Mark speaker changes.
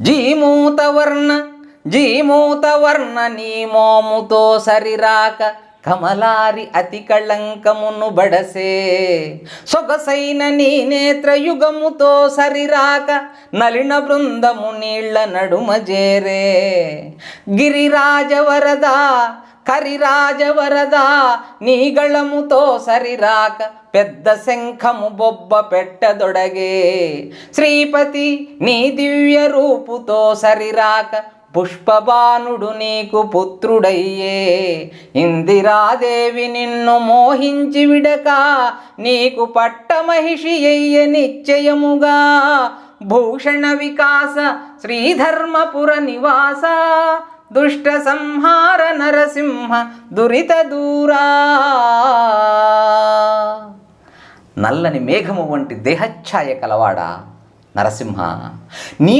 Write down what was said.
Speaker 1: జీమూతవర్ణ జీమూతవర్ణ నీ మోముతో సరిరాక కమలారి అతి కళంకమును బడసే. సొగసైన నీ నేత్రయుగముతో సరిరాక నలిన బృందము నీళ్ళ నడుమ జేరే. గిరిరాజవరద కరిరాజవరదా నీగళముతో సరిరాక పెద్ద శంఖము బొబ్బ పెట్టదొడగే. శ్రీపతి నీ దివ్య రూపుతో సరిరాక పుష్పబానుడు నీకు పుత్రుడయ్యే. ఇందిరాదేవి నిన్ను మోహించి విడక నీకు పట్టమహిషి అయ్య నిశ్చయముగా. భూషణ వికాస శ్రీధర్మపుర నివాస దుష్ట సంహార నరసింహ దురిత దూరా నల్లని మేఘము వంటి దేహఛాయ కలవాడా నరసింహ? నీ